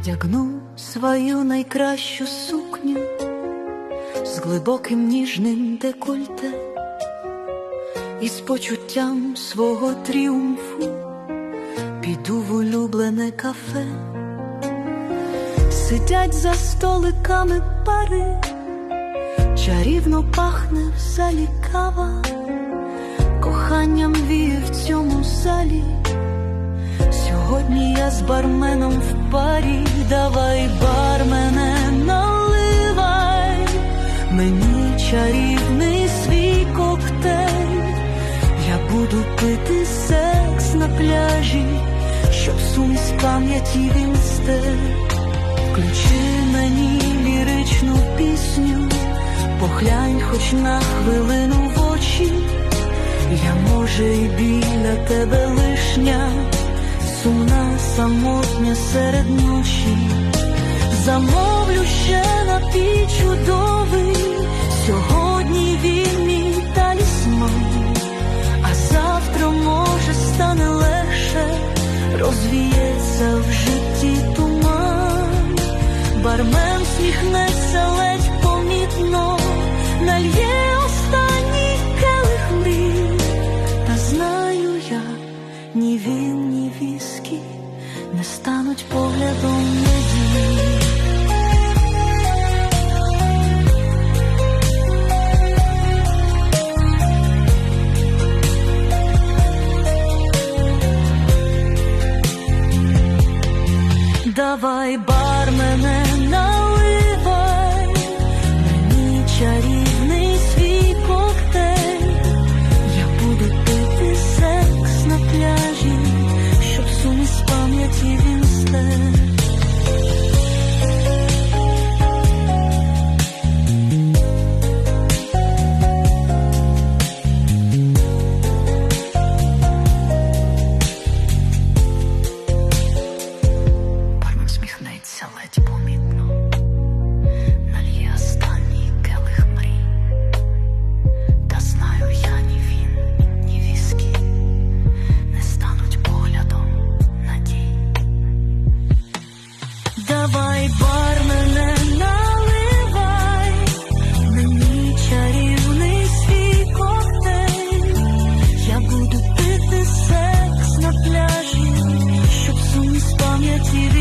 Вдягну свою найкращу сукню з глибоким ніжним декольте і з почуттям свого тріумфу піду в улюблене кафе, сидять за столиками пари, чарівно пахне в залі кава, коханням віє в цьому залі. Сьогодні я з барменом в парі, давай, бармене, наливай мені чарівний свій коктейль. Я буду пити секс на пляжі, щоб сумість пам'яті він стер. Включи мені ліричну пісню, поглянь хоч на хвилину в очі. Я може і біля тебе лишня, сумна самотня серед ночі, замовлю ще напій чудовий, сьогодні він мій талісман, а завтра може стане легше, розвіється в житті туман, бармен сміхнеться ледь помітно, нальє останній келих. Та знаю я, ні він, не стануть поглядом надії. Давай, бармене, to the